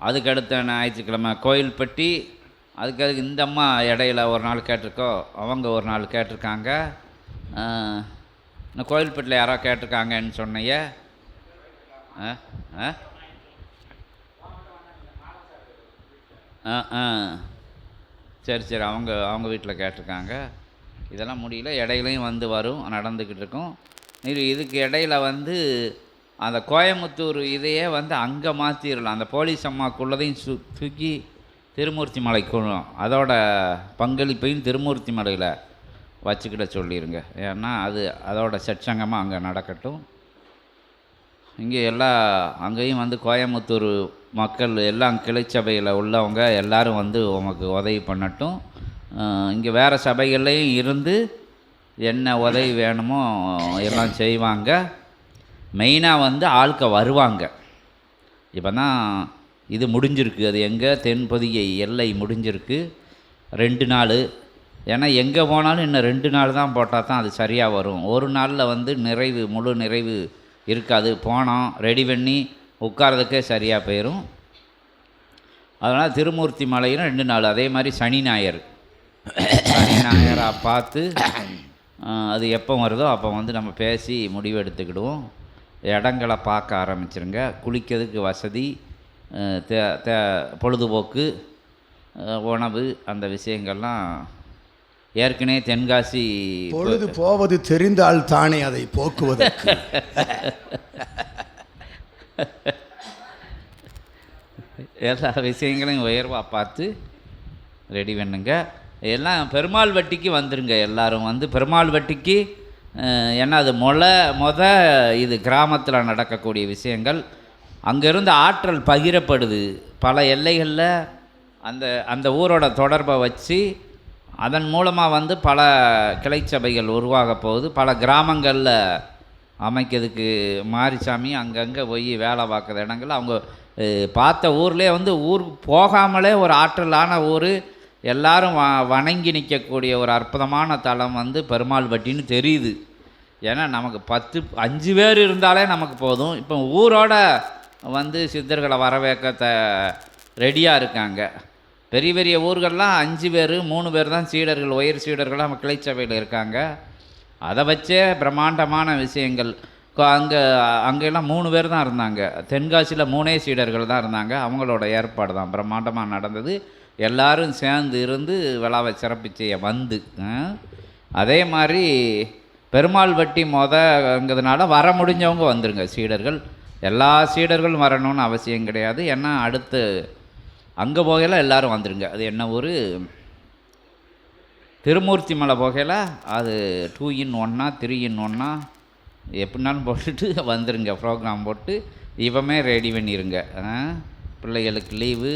அதுக்கு அடுத்த ஞாயிற்றுக்கிழமை கோயில்பட்டி அதுக்கு அதுக்கு இந்த அம்மா இடையில ஒரு நாள் கேட்டிருக்கோம் அவங்க ஒரு நாள் கேட்டிருக்காங்க. இந்த கோயில்பட்டில் கோயில்பட்டியில் யாரோ கேட்டிருக்காங்கன்னு சொன்னைய. ஆ ஆ. ஆ ஆ. சரி சரி அவங்க அவங்க வீட்டில் கேட்டிருக்காங்க. இதெல்லாம் முடியல இடையிலையும் வந்து வரும் நடந்துக்கிட்டு இருக்கும். இது இதுக்கு இடையில வந்து அந்த கோயம்புத்தூர் இதையே வந்து அங்கே மாற்றிடலாம் அந்த போலீஸ் அம்மாக்குள்ளதையும் சு தூக்கி திருமூர்த்தி மலைக்குள்ளும் அதோட பங்களிப்பையும் திருமூர்த்தி மலையில் வச்சுக்கிட சொல்லிடுங்க ஏன்னா அது அதோட சச்சங்கமாக அங்கே நடக்கட்டும். இங்கே எல்லா அங்கேயும் வந்து கோயம்புத்தூர் மக்கள் எல்லாம் கிளைச்சபையில் உள்ளவங்க எல்லோரும் வந்து உமக்கு உதவி பண்ணட்டும். இங்கே வேறு சபைகள்லேயும் இருந்து என்ன உதவி வேணுமோ எல்லாம் செய்வாங்க. மெயினாக வந்து ஆட்க வருவாங்க. இப்போ தான் இது முடிஞ்சிருக்கு. அது எங்கே? தென்பொதிகை எல்லை முடிஞ்சிருக்கு. ரெண்டு நாள். ஏன்னா எங்கே போனாலும் இன்னும் ரெண்டு நாள் தான் போட்டால் தான் அது சரியாக வரும். ஒரு நாளில் வந்து நிறைவு முழு நிறைவு இருக்காது. போனோம் ரெடி பண்ணி உட்காரதுக்கே சரியாக போயிடும் அதனால் திருமூர்த்தி மலையிலும் ரெண்டு நாள். அதே மாதிரி சனி ஞாயிறு. சனி ஞாயிறாக பார்த்து அது எப்போ வருதோ அப்போ வந்து நம்ம பேசி முடிவு எடுத்துக்கிடுவோம். இடங்களை பார்க்க ஆரம்பிச்சிருங்க. குளிக்கிறதுக்கு வசதி தே தே பொழுதுபோக்கு உணவு அந்த விஷயங்கள்லாம் ஏற்கனவே தென்காசி பொழுது போவது தெரிந்தால் தானே அதை போக்குவதற்கு. எல்லா விஷயங்களையும் உயர்வாக பார்த்து ரெடி பண்ணுங்க. எல்லாம் பெருமாள் வட்டிக்கு வந்துருங்க. எல்லாரும் வந்து பெருமாள் வட்டிக்கு ஏன்னா அது மொல மொத இது கிராமத்தில் நடக்கக்கூடிய விஷயங்கள். அங்கேருந்து ஆற்றல் பகிரப்படுது. பல எல்லைகளில் அந்த அந்த ஊரோட தொடர்பை வச்சு அதன் மூலமாக வந்து பல கிளைச்சபைகள் உருவாக போகுது. பல கிராமங்களில் அமைக்கிறதுக்கு மாரிசாமி அங்கங்கே போய் வேலை பார்க்குற இடங்கள் அவங்க பார்த்த ஊர்லேயே வந்து ஊர் போகாமலே ஒரு ஆற்றலான ஊர் எல்லாரும் வ வணங்கி நிற்கக்கூடிய ஒரு அற்புதமான தலம் வந்து பெருமாள் பட்டின்னு தெரியுது. ஏன்னா நமக்கு பத்து அஞ்சு பேர் இருந்தாலே நமக்கு போதும். இப்போ ஊரோட வந்து சித்தர்களை வரவேற்கத்தை ரெடியாக இருக்காங்க. பெரிய பெரிய ஊர்கள்லாம் அஞ்சு பேர் மூணு பேர் தான் சீடர்கள் உயர் சீடர்களாக நம்ம கிளைச்சபையில் இருக்காங்க. அதை வச்சே பிரம்மாண்டமான விஷயங்கள். அங்கே அங்கெல்லாம் மூணு பேர் தான் இருந்தாங்க. தென்காசியில் மூணே சீடர்கள் தான் இருந்தாங்க. அவங்களோட ஏற்பாடு தான் பிரம்மாண்டமாக நடந்தது. எல்லாரும் சேர்ந்து இருந்து விழாவை சிறப்பிச்சைய வந்து அதே மாதிரி பெருமாள் வட்டி மொதங்கிறதுனால வர முடிஞ்சவங்க வந்துருங்க சீடர்கள். எல்லா சீடர்களும் வரணும்னு அவசியம் கிடையாது. ஏன்னா அடுத்து அங்கே போகையில் எல்லாரும் வந்துருங்க. அது என்ன ஊர்? திருமூர்த்தி மலை போகையில் அது டூ இன் ஒன்னா த்ரீ இன் ஒன்னா எப்படினாலும் போட்டுட்டு வந்துருங்க. ப்ரோக்ராம் போட்டு இவமே ரெடி பண்ணிடுங்க பிள்ளைகளுக்கு லீவு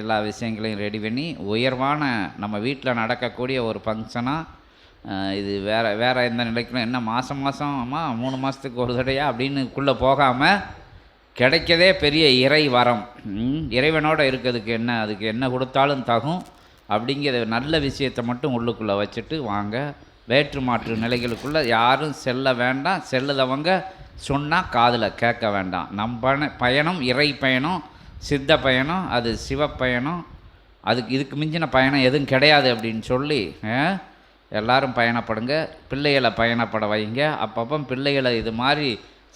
எல்லா விஷயங்களையும் ரெடி பண்ணி உயர்வான நம்ம வீட்டில் நடக்கக்கூடிய ஒரு ஃபங்க்ஷனாக இது வேறு வேறு எந்த நிலைக்கும் என்ன மாதம் மாதமா மூணு மாதத்துக்கு ஒரு தடையா அப்படின்னுக்குள்ளே போகாமல் கிடைக்கதே பெரிய இறை வரம் இறைவனோடு இருக்கிறதுக்கு என்ன அதுக்கு என்ன கொடுத்தாலும் தகும் அப்படிங்கிற நல்ல விஷயத்தை மட்டும் உள்ளுக்குள்ளே வச்சுட்டு வாங்க. வேற்று மாற்று நிலைகளுக்குள்ளே யாரும் செல்ல வேண்டாம். செல்லுதவங்க சொன்னால் காதில் கேட்க வேண்டாம். நம்ம பண பயணம் இறை பயணம் சித்த பயணம் அது சிவப்பயணம் அதுக்கு இதுக்கு மிஞ்சின பயணம் எதுவும் கிடையாது அப்படின்னு சொல்லி எல்லோரும் எல்லாரும் பயணப்படுங்க. பிள்ளைகளை பயணப்பட வைங்க. அப்பப்போ பிள்ளைகளை இது மாதிரி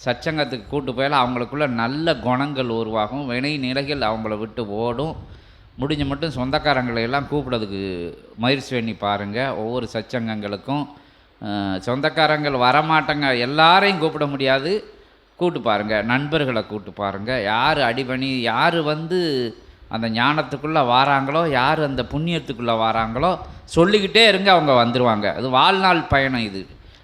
சச்சங்கத்துக்கு கூட்டு போயால அவங்களுக்குள்ள நல்ல குணங்கள் உருவாகும். வினை நிலைகள் அவங்கள விட்டு ஓடும். முடிஞ்ச மட்டும் சொந்தக்காரங்களை எல்லாம் கூப்பிடறதுக்கு முயற்சி பண்ணி பாருங்கள் ஒவ்வொரு சச்சங்கங்களுக்கும் சொந்தக்காரங்கள் வரமாட்டங்க. எல்லாரையும் கூப்பிட முடியாது. கூட்டு பாருங்கள் நண்பர்களை கூட்டு பாருங்கள் யார் அடிபணி யார் வந்து அந்த ஞானத்துக்குள்ளே வாராங்களோ யார் அந்த புண்ணியத்துக்குள்ளே வாராங்களோ சொல்லிக்கிட்டே இருங்க அவங்க வந்துடுவாங்க அது வாழ்நாள் பயணம் இது.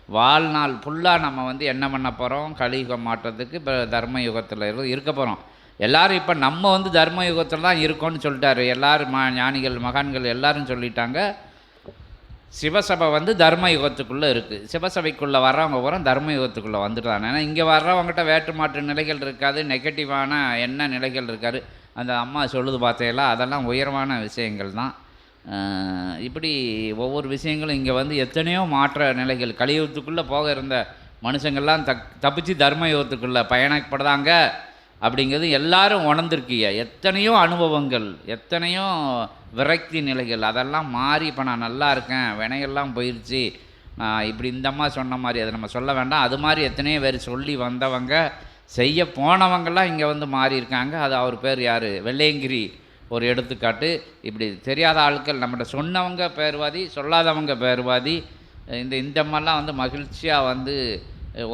வாழ்நாள் ஃபுல்லாக நம்ம வந்து என்ன பண்ண போகிறோம் கலியுகம் மாற்றத்துக்கு இப்போ தர்ம யுகத்தில் இருக்க போகிறோம் எல்லாரும் இப்போ நம்ம வந்து தர்ம யுகத்தில் தான் இருக்கோம்னு சொல்லிட்டாரு. எல்லாரும் மா ஞானிகள் மகான்கள் எல்லோரும் சொல்லிட்டாங்க. சிவசபை வந்து தர்ம யுகத்துக்குள்ளே இருக்குது சிவசபைக்குள்ளே வர்றவங்க பூரா தர்ம யுகத்துக்குள்ளே வந்துட்டாங்க. ஏன்னா இங்கே வர்றவங்ககிட்ட வேற்று மாற்று நிலைகள் இருக்காது. நெகட்டிவான என்ன நிலைகள் இருக்காது. அந்த அம்மா சொல்லுது பார்த்தீங்களா? அதெல்லாம் உயர்வான விஷயங்கள் தான். இப்படி ஒவ்வொரு விஷயங்களும் இங்கே வந்து எத்தனையோ மாற்ற நிலைகள். கலியுகத்துக்குள்ளே போக இருந்த மனுஷங்கள்லாம் தக் தப்பிச்சு தர்ம யுகத்துக்குள்ளே பயணப்படுறாங்க அப்படிங்கிறது எல்லாரும் உணர்ந்திருக்கீங்க. எத்தனையோ அனுபவங்கள் எத்தனையோ விரக்தி நிலைகள் அதெல்லாம் மாறி இப்போ நான் நல்லா இருக்கேன் வினையெல்லாம் போயிடுச்சு இப்படி இந்தம்மா சொன்ன மாதிரி அதை நம்ம சொல்ல வேண்டாம். அது மாதிரி எத்தனையோ பேர் சொல்லி வந்தவங்க செய்ய போனவங்கெல்லாம் இங்கே வந்து மாறி இருக்காங்க. அது அவர் பேர் யார்? வெள்ளையங்கிரி ஒரு எடுத்துக்காட்டு. இப்படி தெரியாத ஆட்கள் நம்மகிட்ட சொன்னவங்க பேர்வாதி சொல்லாதவங்க பேர்வாதி இந்த இந்த வந்து மகிழ்ச்சியாக வந்து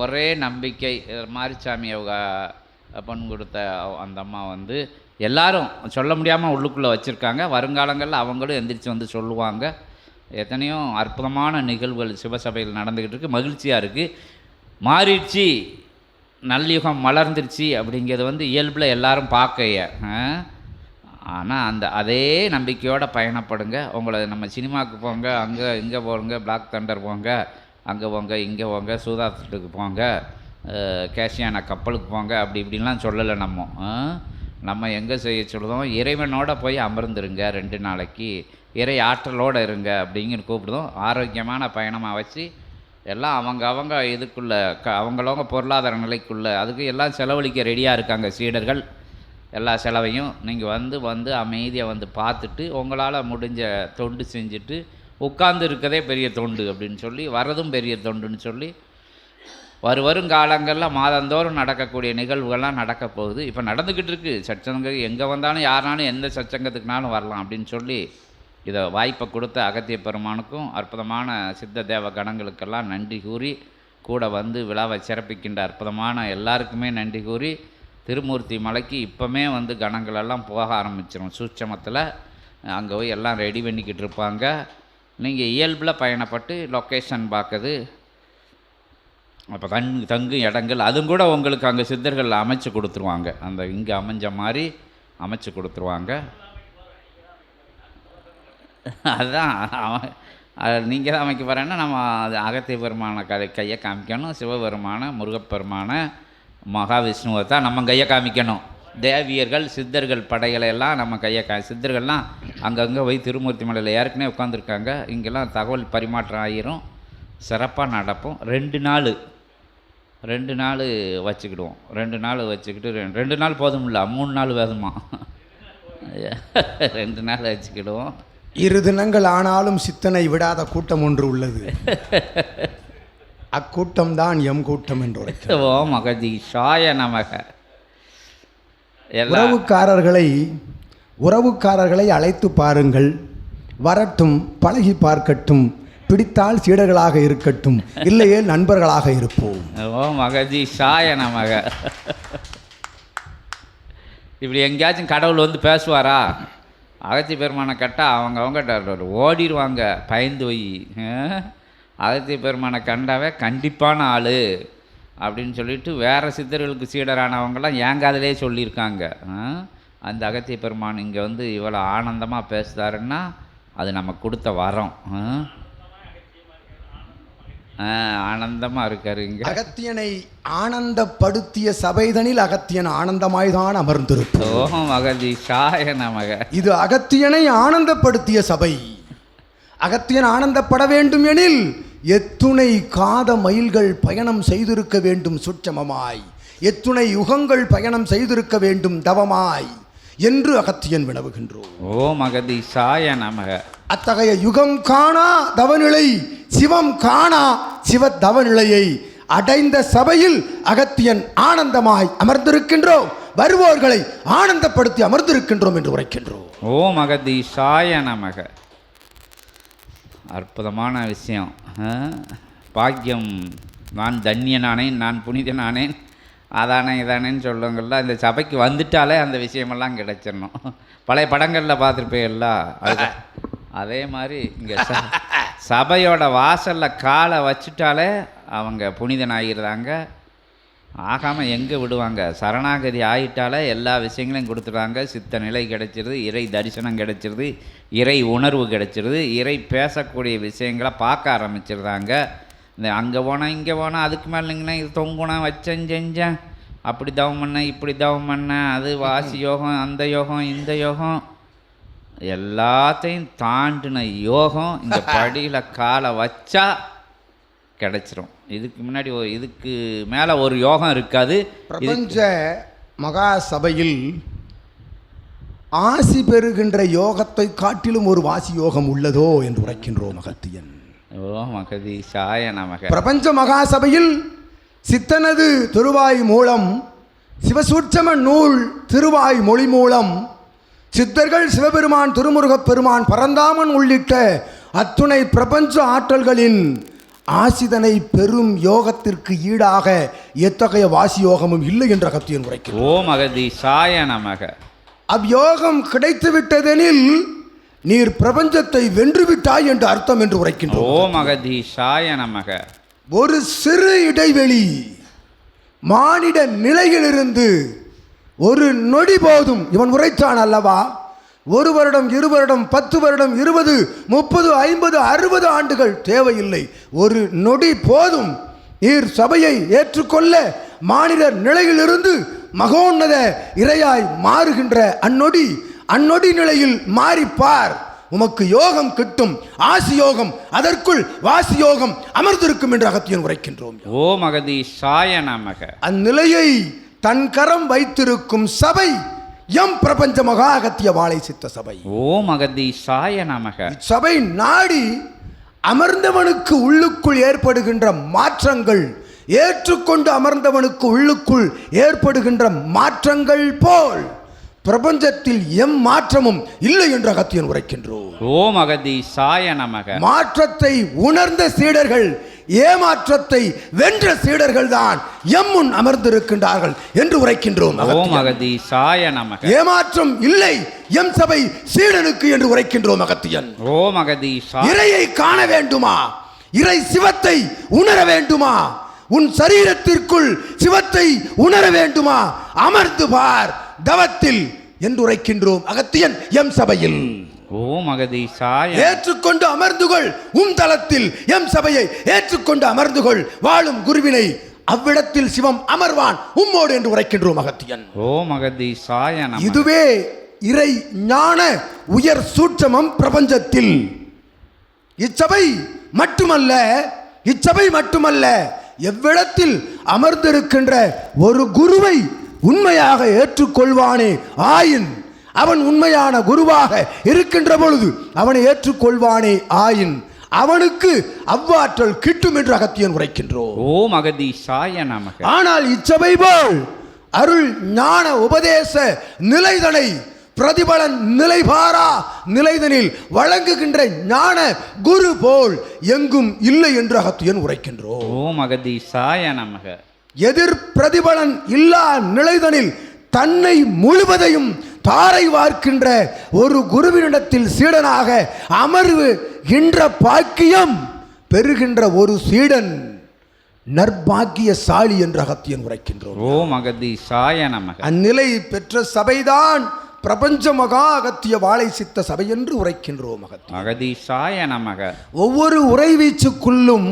ஒரே நம்பிக்கை மாரிசாமி அவங்க பண் கொடுத்த அந்த அம்மா வந்து எல்லாரும் சொல்ல முடியாமல் உள்ளுக்குள்ளே வச்சுருக்காங்க. வருங்காலங்களில் அவங்களும் எந்திரிச்சு வந்து சொல்லுவாங்க. எத்தனையோ அற்புதமான நிகழ்வுகள் சிவசபையில் நடந்துக்கிட்டு இருக்கு. மகிழ்ச்சியாக இருக்குது மாறிடுச்சு. நல்லுகம் மலர்ந்துருச்சு அப்படிங்கிறது வந்து இயல்பில் எல்லாரும் பார்க்கைய ஆனால் அந்த அதே நம்பிக்கையோடு பயணப்படுங்க. உங்களை நம்ம சினிமாவுக்கு போங்க அங்கே இங்கே போங்க பிளாக் தண்டர் போங்க அங்கே போங்க இங்கே போங்க சூதாட்டத்துக்கு போங்க. கேஷியான கப்பலுக்கு போங்க அப்படி இப்படின்லாம் சொல்லலை நம்ம. நம்ம எங்கே செய்ய சொல்லுதோம் இறைவனோட போய் அமர்ந்துருங்க ரெண்டு நாளைக்கு. இறை ஆற்றலோடு இருங்க அப்படிங்கிற கூப்பிடுதோம் ஆரோக்கியமான பயணமாக வச்சு எல்லாம் அவங்க அவங்க இதுக்குள்ளே க அவங்களவங்க பொருளாதார நிலைக்குள்ளே அதுக்கு எல்லாம் செலவழிக்க ரெடியாக இருக்காங்க சீடர்கள். எல்லா செலவையும் நீங்கள் வந்து வந்து அமைதியாக வந்து பார்த்துட்டு உங்களால் முடிஞ்ச தொண்டு செஞ்சுட்டு உட்கார்ந்து இருக்கதே பெரிய தொண்டு அப்படின்னு சொல்லி வரதும் பெரிய தொண்டுன்னு சொல்லி வரு வருங்காலங்களில் மாதந்தோறும் நடக்கக்கூடிய நிகழ்வுகள்லாம் நடக்க போகுது. இப்போ நடந்துக்கிட்டு இருக்குது சச்சங்கம் எங்கே வந்தாலும் யாருனாலும் எந்த சச்சங்கத்துக்குனாலும் வரலாம் அப்படின்னு சொல்லி இதை வாய்ப்பை கொடுத்த அகத்திய பெருமானுக்கும் அற்புதமான சித்த தேவ கணங்களுக்கெல்லாம் நன்றி கூறி கூட வந்து விழாவை சிறப்பிக்கின்ற அற்புதமான எல்லாருக்குமே நன்றி கூறி திருமூர்த்தி மலைக்கு இப்போமே வந்து கணங்களெல்லாம் போக ஆரம்பிச்சிடும் சூட்சமத்தில் அங்கே போய் எல்லாம் ரெடி பண்ணிக்கிட்டு இருப்பாங்க. நீங்கள் இயல்பில் பயணப்பட்டு லொக்கேஷன் பார்க்குது அப்போ தங் தங்கும் இடங்கள் அதுவும் கூட உங்களுக்கு அங்கே சித்தர்கள் அமைச்சு கொடுத்துருவாங்க. அந்த இங்கே அமைஞ்ச மாதிரி அமைச்சு கொடுத்துருவாங்க. அதுதான் அவன் நீங்கள் தான் அமைக்க போகிறேன்னா நம்ம அது அகத்திய பெருமான கதை கையை காமிக்கணும். சிவபெருமான முருகப்பெருமான மகாவிஷ்ணுவை தான் நம்ம கையை காமிக்கணும். தேவியர்கள் சித்தர்கள் படைகளை எல்லாம் நம்ம கையை கா சித்தர்கள்லாம் அங்கங்கே போய் திருமூர்த்தி மலையில் ஏற்கனவே உட்காந்துருக்காங்க இங்கெல்லாம் தகவல் பரிமாற்றம் ஆகிரும் சிறப்பாக நடப்போம் ரெண்டு நாள். ரெண்டு நாள் வச்சுக்கிடுவோம். ரெண்டு நாள் வச்சுக்கிட்டு ரெ- ரெண்டு நாள் போதும்ல மூணு நாள் வேதுமா ரெண்டு நாள் வச்சுக்கிடுவோம். இரு தினங்கள் ஆனாலும் சித்தனை விடாத கூட்டம் ஒன்று உள்ளது. அக்கூட்டம் தான் எம் கூட்டம் என்று. ஓ மகதி ஷாய நமக. உறவுக்காரர்களை உறவுக்காரர்களை அழைத்து பாருங்கள். வரட்டும் பழகி பார்க்கட்டும். பிடித்தால் சீடர்களாக இருக்கட்டும். இல்லையே நண்பர்களாக இருப்போம். ஓ மகதி சாயன நமக இப்படி எங்கேயாச்சும் கடவுள் வந்து பேசுவாரா? அகத்தி பெருமானை கட்டால் அவங்க அவங்க ட- ஓடிடுவாங்க பயந்து போய். அகத்தி பெருமானை கண்டாவே கண்டிப்பான ஆள் அப்படின்னு சொல்லிட்டு வேறு சித்தர்களுக்கு சீடரானவங்களாம் ஏங்காதலே சொல்லியிருக்காங்க. அந்த அகத்திய பெருமான் இங்கே வந்து இவ்வளோ ஆனந்தமாக பேசுதாருன்னா அது நம்ம கொடுத்த வரம். ஆ? ஆனந்தமாக இருக்காரு இங்கே. அகத்தியனை ஆனந்தப்படுத்திய சபைதனில் அகத்தியன் ஆனந்தமாய்தான் அமர்ந்திருப்போம் ஓம் அகதி ஷாய நமக. இது அகத்தியனை ஆனந்தப்படுத்திய சபை. அகத்தியன் ஆனந்தப்பட வேண்டும் எனில் எத்துணை காத மயில்கள் பயணம் செய்திருக்க வேண்டும் சுற்றமமாய். எத்துணை யுகங்கள் பயணம் செய்திருக்க வேண்டும் தவமாய் என்று அகத்தியன் வினவுகின்றோம். ஓம் அகதி ஷாய நமக. அத்தகைய யுகம் காணா தவநிலை சிவம் காணா சிவ தவநிலையை அடைந்த சபையில் அகத்தியன் ஆனந்தமாய் அமர்ந்திருக்கின்றோம். வருவோர்களை ஆனந்தப்படுத்தி அமர்ந்திருக்கின்றோம் என்று உரைக்கின்றோம். ஓம் அகதி நமக. அற்புதமான விஷயம். பாக்கியம். நான் தன்யனானேன் நான் புனிதனானேன் அதானே இதானேன்னு சொல்லுவங்கள்ல இந்த சபைக்கு வந்துட்டாலே அந்த விஷயமெல்லாம் கிடைச்சிடணும். பழைய படங்களில் பார்த்துருப்பேல்ல அதே மாதிரி இங்கே ச சபையோட வாசலில் காலை வச்சுட்டாலே அவங்க புனிதனாகிடுறாங்க. ஆகாமல் எங்கே விடுவாங்க? சரணாகதி ஆகிட்டாலே எல்லா விஷயங்களையும் கொடுத்துட்டாங்க சித்த நிலை கிடைச்சிருது இறை தரிசனம் கிடைச்சிருது இறை உணர்வு கிடைச்சிருது இறை பேசக்கூடிய விஷயங்களை பார்க்க ஆரம்பிச்சிடுறாங்க. இந்த அங்கே போனால் இங்கே போனால் அதுக்கு மேலே இல்லைங்கன்னா இது தொங்குனேன் வச்சேன் செஞ்சேன். அப்படி தவம் பண்ணேன் இப்படி தவம் பண்ணேன். அது வாசி யோகம் அந்த யோகம் இந்த யோகம். எல்லாத்தையும் தாண்டின யோகம் இந்த படியில் காலை வச்சா கிடைச்சிரும். இதுக்கு முன்னாடி ஒரு- இதுக்கு மேலே ஒரு யோகம் இருக்காது. பிரபஞ்ச மகா சபையில் ஆசி பெறுகின்ற யோகத்தை காட்டிலும் ஒரு வாசி யோகம் உள்ளதோ என்று உரைக்கின்றோம் அகத்தியன் ஓ மகதி சாய நமக. பிரபஞ்ச மகா சபையில் சித்தனது திருவாய் மூலம் சிவசூட்சம நூல் திருவாய் மொழி மூலம் சித்தர்கள் சிவபெருமான் திருமுருகப் பெருமான் பரந்தாமன் உள்ளிட்ட அத்துணை பிரபஞ்ச ஆற்றல்களின் ஆசிதனை பெரும் யோகத்திற்கு ஈடாக எத்தகைய வாசி யோகமும் இல்லை என்ற அகத்தியன் உரைக்கிறார் ஓ மகதி சாய நமக. அவ்யோகம் கிடைத்து விட்டதெனில் நீர் பிரபஞ்சத்தை வென்று விட்டாய் என்று அர்த்தம் என்று உரைக்கின்றோம். ஓ மகதி சாய நமக. ஒரு சிறு இடைவெளி மானிட நிலையிலிருந்து ஒரு நொடி போதும். இவன் உரைத்தான் அல்லவா? ஒரு வருடம் இரு வருடம் பத்து வருடம் இருபது முப்பது ஐம்பது அறுபது ஆண்டுகள் தேவையில்லை. ஒரு நொடி போதும். நீர் சபையை ஏற்றுக்கொள்ள மானிடர் நிலையிலிருந்து மகோன்னத இரையாய் மாறுகின்ற அந்நொடி அந்நொடி நிலையில் மாறிப்பார். உமக்கு யோகம் கிட்டும். ஆசி யோகம் அதற்குள் வாசி யோகம் அமர்ந்திருக்கும் என்று அகத்தியன் உரைக்கின்றோம். ஓ மகதி சாய நமக. அந்நிலையை தன் கரம் வைத்திருக்கும் சபை எம் பிரபஞ்ச மகா அகத்திய வாழை சித்த சபை. ஓ மகதி சாய நமக. சபை நாடி அமர்ந்தவனுக்கு உள்ளுக்குள் ஏற்படுகின்ற மாற்றங்கள் ஏற்றுக்கொண்டு அமர்ந்தவனுக்கு உள்ளுக்குள் ஏற்படுகின்ற மாற்றங்கள் போல் பிரபஞ்சத்தில் எம் மாற்றமும் இல்லை என்று அகத்தியன் உரைக்கின்றோம் ஓ மகதி சாய நமக. மாற்றத்தை உணர்ந்த சீடர்கள் ஏமாற்றத்தை வென்ற சீடர்கள் தான் எம் முன் அமர்ந்திருக்கின்றார்கள் என்று உரைக்கின்றோம். ஏமாற்றம் இல்லை எம் சபை சீடனுக்கு என்று உரைக்கின்றோம் அகத்தியன் ஓ மகதி சா இறையை காண வேண்டுமா? இறை சிவத்தை உணர வேண்டுமா? உன் சரீரத்திற்குள் சிவத்தை உணர வேண்டுமா? அமர்ந்து பார் தவத்தில் என்று உரைக்கின்றோம் அகத்தியன் எம் சபையில். ஓ மகதி சாய ஏற்றுக்கொண்டு அமர்ந்துகொள். உம் தளத்தில் எம் சபையை ஏற்றுக்கொண்டு அமர்ந்துகொள். வாழும் குருவினை அவ்விடத்தில் சிவம் அமர்வான். உம்மோடு என்று உரைக்கின்றோம் அகத்தியன் ஓ மகதி சாய நமக இதுவே இறை ஞான உயர் சூட்சமம் பிரபஞ்சத்தில். இச்சபை மட்டுமல்ல இச்சபை மட்டுமல்ல எவ்விடத்தில் அமர்ந்திருக்கின்ற ஒரு குருவை உண்மையாக ஏற்றுக்கொள்வானே. ஆயின். அவன் உண்மையான குருவாக இருக்கின்ற பொழுது அவனை ஏற்றுக்கொள்வானே ஆயின் அவனுக்கு அவ்வாற்றல் கிட்டும் என்று அகத்தியன் உரைக்கின்றோம். ஓ மகதி சாய நமக. ஆனால் இச்சபை போல் அருள் ஞான உபதேச நிலைதனை பிரதிபலன் நிலைபாரா நிலைதனில் வழங்குகின்ற ஞான குரு போல் எங்கும் இல்லை என்று அகத்தியன் உரைக்கின்றோம். ஓ மகதி சாய நமக. எதிர் பிரதிபலன் இல்லா நிலைதனில் தன்னை முழுவதையும் தாரை வார்க்கின்ற ஒரு குருவினிடத்தில் சீடனாக அமர்வுகின்ற பாக்கியம் பெறுகின்ற ஒரு சீடன் நற்பாக்கியசாலி என்று அகத்தியன் உரைக்கின்றோம். ஓ மகதி சாய நமக. அந்நிலை பெற்ற சபைதான் பிரபஞ்ச மகா அகத்திய வாழை சித்த சபை என்று உரைக்கின்றோம் அகத்தியம் மகதி சாய நமக. ஒவ்வொரு உறைவீச்சுக்குள்ளும்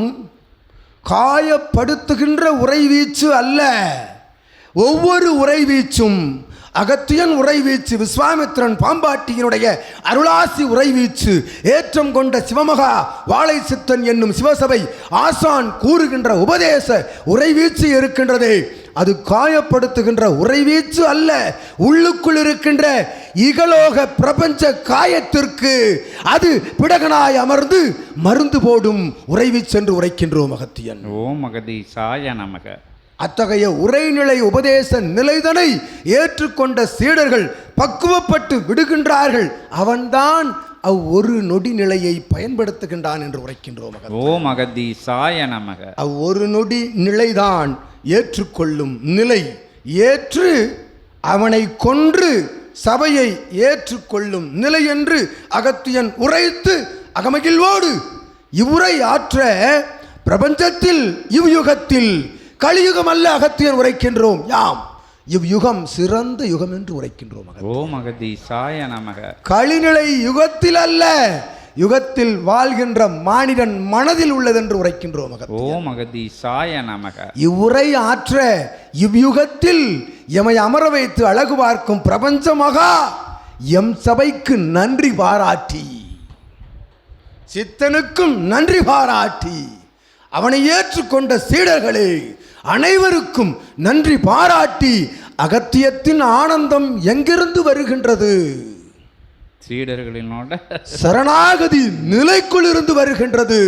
காயப்படுத்துகின்ற உறைவீச்சு அல்ல. ஒவ்வொரு உறைவீச்சும் அகத்தியன் உறைவீச்சு விஸ்வாமித்திரன் பாம்பாட்டியினுடைய அருளாசி உறைவீச்சு ஏற்றம் கொண்ட சிவமகா வாழை சித்தன் என்னும் சிவசபை ஆசான் கூறுகின்ற உபதேச உறைவீச்சு இருக்கின்றதே. அது காயப்படுத்துகின்ற உறைவீச்சு அல்ல உள்ளுக்குள் இருக்கின்ற இகலோக பிரபஞ்ச காயத்திற்கு அது பிடகனாய் அமர்ந்து மருந்து போடும் உறைவீச்சுன்று உரைக்கின்றோம் அகத்தியன். ஓ மகதி சாய நமக. அத்தகைய உரைநிலை உபதேச நிலைதனை ஏற்றுக்கொண்ட சீடர்கள் பக்குவப்பட்டு விடுகின்றார்கள். அவன்தான் அவ் ஒரு நொடி நிலையை பயன்படுத்துகின்றான் என்று உரைக்கின்றோம். ஓ மகதி சாய நமக. அவ் ஒரு நொடி நிலைதான் ஏற்றுக்கொள்ளும் நிலை. ஏற்று அவனை கொன்று சபையை ஏற்றுக்கொள்ளும் நிலை என்று அகத்தியன் உரைத்து அகமகிழ்வோடு இவ்வுரை ஆற்ற பிரபஞ்சத்தில் இவ்யுகத்தில் கலியுகம் அல்ல அகத்தியன் உரைக்கின்றோம். யாம்? இவ்யுகம் சிறந்த யுகம் என்று உரைக்கின்றோம் அகத்தியன். ஓ மகதி சாய நமக. கலிநிலை யுகத்தில் அல்ல யுகத்தில் வாழ்கின்ற மானிடன் மனதில் உள்ளதென்று உரைக்கின்றோம். ஓ மகதி சாய நமக. இவ்வுரை ஆற்ற இவ்யுகத்தில் எமை அமர வைத்து அழகு பார்க்கும் பிரபஞ்ச மகா எம் சபைக்கு நன்றி பாராட்டி. சித்தனுக்கும் நன்றி பாராட்டி. அவனை ஏற்றுக்கொண்ட சீடர்களே அனைவருக்கும் நன்றி பாராட்டி அகத்தியத்தின் ஆனந்தம் எங்கிருந்து வருகின்றது? சீடர்களினோட சரணாகதி நிலைக்குள் இருந்து வருகின்றது.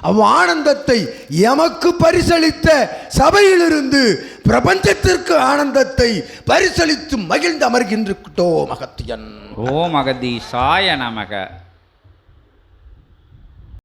அவ் ஆனந்தத்தை எமக்கு பரிசளித்த சபையிலிருந்து பிரபஞ்சத்திற்கு ஆனந்தத்தை பரிசளித்து மகிழ்ந்து அமர்கின்றோம் அகத்தியன். ஓம் அகதீஷாய நமக.